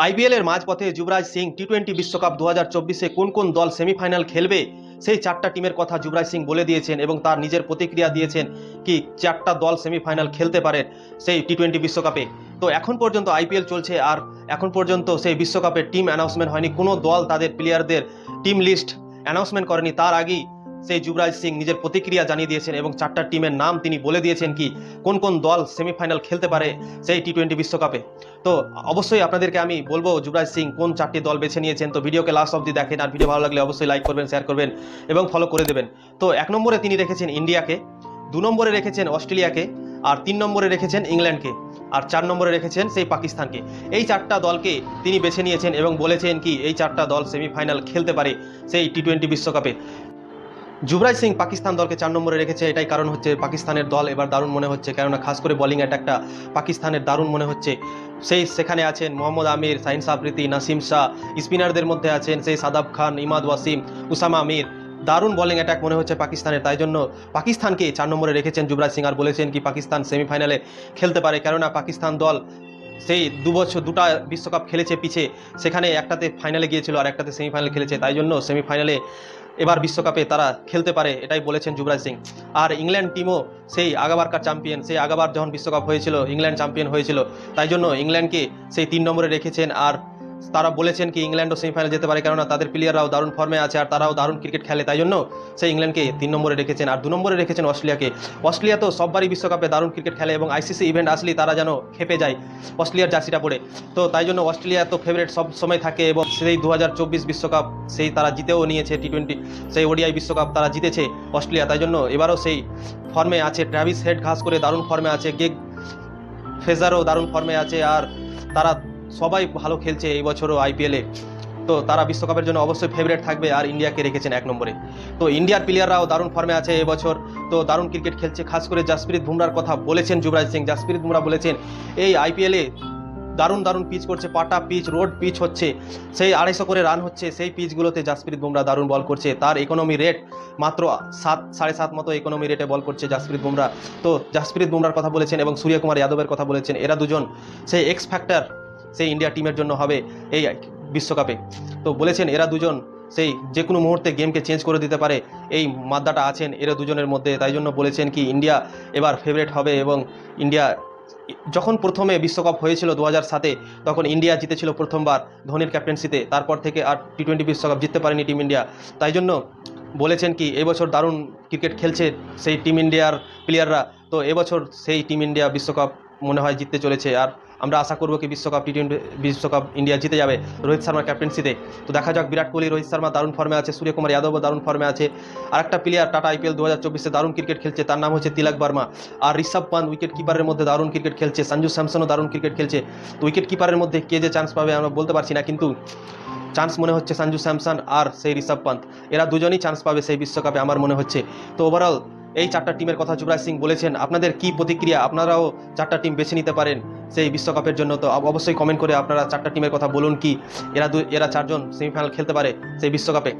আইপিএলের মাঝপথে Yuvraj Singh T twenty বিশ্বকাপ দু হাজার চব্বিশে কোন কোন দল সেমিফাইনাল খেলবে, সেই চারটা টিমের কথা যুবরাজ সিং বলে দিয়েছেন এবং তার নিজের প্রতিক্রিয়া দিয়েছেন কি চারটা দল সেমিফাইনাল খেলতে পারে সেই টি টোয়েন্টি বিশ্বকাপে। তো এখন পর্যন্ত আইপিএল চলছে আর এখন পর্যন্ত সেই বিশ্বকাপের টিম অ্যানাউন্সমেন্ট হয়নি। কোনো দল তাদের প্লেয়ারদের টিম লিস্ট অ্যানাউন্সমেন্ট করেনি। তার আগেই সেই যুবরাজ সিং নিজের প্রতিক্রিয়া জানিয়ে দিয়েছেন এবং চারটা টিমের নাম তিনি বলে দিয়েছেন কি কোন কোন দল সেমিফাইনাল খেলতে পারে সেই টি টোয়েন্টি বিশ্বকাপে। তো অবশ্যই আপনাদেরকে আমি বলব যুবরাজ সিং কোন চারটি দল বেছে নিয়েছেন। তো ভিডিওকে লাস্ট অবধি দেখেন আর ভিডিও ভালো লাগলে অবশ্যই লাইক করবেন শেয়ার করবেন এবং ফলো করে দেবেন। তো এক নম্বরে তিনি রেখেছেন ইন্ডিয়াকে, দু নম্বরে রেখেছেন অস্ট্রেলিয়াকে আর তিন নম্বরে রেখেছেন ইংল্যান্ডকে আর চার নম্বরে রেখেছেন সেই পাকিস্তানকে। এই চারটা দলকে তিনি বেছে নিয়েছেন এবং বলেছেন কি এই চারটা দল সেমিফাইনাল খেলতে পারে সেই টি টোয়েন্টি বিশ্বকাপে। যুবরাজ সিং পাকিস্তান দলকে চার নম্বরে রেখেছে, এটাই কারণ হচ্ছে পাকিস্তানের দল এবার দারুণ মনে হচ্ছে, কেননা খাস করে বোলিং অ্যাটাকটা পাকিস্তানের দারুণ মনে হচ্ছে। সেই সেখানে আছেন মোহাম্মদ আমির, সাইন সাফরিতি নাসিম শাহ, স্পিনারদের মধ্যে আছেন সেই সাদাব খান, ইমাদ ওয়াসিম, উসামা আমির। দারুণ বোলিং অ্যাটাক মনে হচ্ছে পাকিস্তানের, তাই জন্য পাকিস্তানকে চার নম্বরে রেখেছেন যুবরাজ সিং আর বলেছেন কি পাকিস্তান সেমিফাইনালে খেলতে পারে, কেননা পাকিস্তান দল সেই দু বছর দুটা বিশ্বকাপ খেলেছে পিছিয়ে সেখানে একটাতে ফাইনালে গিয়েছিল আর একটাতে সেমিফাইনাল খেলেছে। তাই জন্য সেমিফাইনালে এবার বিশ্বকাপে তারা খেলতে পারে, এটাই বলেছেন যুবরাজ সিং। আর ইংল্যান্ড টিমও সেই আগাবারকার চ্যাম্পিয়ন সেই আগাবার যখন বিশ্বকাপ হয়েছিল, ইংল্যান্ড চ্যাম্পিয়ন হয়েছিল, তাই জন্য ইংল্যান্ডকে সেই তিন নম্বরে রেখেছেন। আর তারা বলেছেন কি ইংল্যান্ডও সেমিফাইনাল যেতে পারে, কেননা তাদের প্লেয়াররাও দারুণ ফর্মে আছে আর তারাও দারুণ ক্রিকেট খেলে, তাই জন্য সেই ইংল্যান্ডকে তিন নম্বরে রেখেছেন। আর দু নম্বরে রেখেছেন অস্ট্রেলিয়াকে অস্ট্রেলিয়া তো সববারই বিশ্বকাপে দারুণ ক্রিকেট খেলে এবং আইসিসি ইভেন্ট আসলেই তারা যেন খেপে যায় অস্ট্রেলিয়ার জার্সিটা পরে। তো তাই জন্য অস্ট্রেলিয়া তো ফেভারিট সব সময় থাকে এবং সেই দু বিশ্বকাপ সেই তারা জিতেও নিয়েছে টি টোয়েন্টি সেই ওডিআই বিশ্বকাপ তারা জিতেছে অস্ট্রেলিয়া তাই জন্য এবারও সেই ফর্মে আছে। ট্র্যাভিস হেড ঘাস করে দারুণ ফর্মে আছে। গেগ ফেজারও দারুণ ফর্মে আছে। আর তারা সবাই ভালো খেলছে এই বছরও আইপিএলে। তো তারা বিশ্বকাপের জন্য অবশ্যই ফেভারিট থাকবে আর ইন্ডিয়াকে রেখেছেন এক নম্বরে। তো ইন্ডিয়ার প্লেয়াররাও দারুণ ফর্মে আছে এবছর তো দারুণ ক্রিকেট খেলছে, খাস করে জাসপ্রীত বুমরার কথা বলেছেন যুবরাজ সিং। জাসপ্রীত বুমরা বলেছেন, এই আইপিএলে দারুণ দারুণ পিচ করছে, পাটা পিচ রোড পিচ হচ্ছে। সেই আড়াইশো করে রান হচ্ছে, সেই পিচগুলোতে জাসপ্রীত বুমরা দারুণ বল করছে। তার ইকোনমি রেট মাত্র সাত, সাড়ে সাত মতো ইকোনমি রেটে বল করছে জাসপ্রীত বুমরা। তো জাসপ্রীত বুমরার কথা বলেছেন এবং সূর্যকুমার যাদবের কথা বলেছেন। এরা দুজন সেই এক্স ফ্যাক্টর সেই ইন্ডিয়া টিমের জন্য হবে এই বিশ্বকাপে। তো বলেছেন এরা দুজন সেই যে কোনো মুহূর্তে গেমকে চেঞ্জ করে দিতে পারে। এই মাদ্দাটা আছেন, এরা দুজনের মধ্যে, তাই জন্য বলেছেন কি ইন্ডিয়া এবার ফেভারিট হবে এবং ইন্ডিয়া যখন প্রথমে বিশ্বকাপ হয়েছিল দু হাজার সাতে, তখন ইন্ডিয়া জিতেছিল প্রথমবার ধোনির ক্যাপ্টেন্সিতে তারপর থেকে আর টি টোয়েন্টি বিশ্বকাপ জিততে পারেনি টিম ইন্ডিয়া তাই জন্য বলেছেন কি এবছর দারুণ ক্রিকেট খেলছে সেই টিম ইন্ডিয়ার প্লেয়াররা তো এবছর সেই টিম ইন্ডিয়া বিশ্বকাপ মনে হয় জিততে চলেছে। আর আমরা আশা করব কি বিশ্বকাপ টি টোয়েন্টি বিশ্বকাপ ইন্ডিয়া জিতে যাবে রোহিত শর্মার ক্যাপ্টেন্সিতে তো। দেখা যাক, বিরাট কোহলি, রোহিত শর্মা দারুণ ফর্মে আছে, সূর্যকুমার যাদবও দারুণ ফর্মে আছে। আর একটা প্লেয়ার টাটা আইপিএল দু হাজার চব্বিশে দারুণ ক্রিকেট খেলছে, তার নাম হচ্ছে তিলক বর্মা। আর ঋষভ পান্ত উইকেট কিপারের মধ্যে দারুণ ক্রিকেট খেলছে, সঞ্জু স্যামসনও দারুণ ক্রিকেট খেলছে। তো উইকেট কিপারের মধ্যে কে যে চান্স পাবে আমরা বলতে পারছি না, কিন্তু চান্স মনে হচ্ছে সঞ্জু স্যামসন আর সেই ঋষভ পান্ত এরা দুজনই চান্স পাবে সেই বিশ্বকাপে, আমার মনে হচ্ছে। তো ওভারঅল এই চারটা টিমের কথা যুবরাজ সিং বলেছেন। আপনাদের কি প্রতিক্রিয়া? আপনারাও চারটা টিম বেছে নিতে পারেন সেই বিশ্বকাপের জন্য। তো অবশ্যই কমেন্ট করে আপনারা চারটা টিমের কথা বলুন কি এরা এরা চারজন সেমিফাইনাল খেলতে পারে সেই বিশ্বকাপে।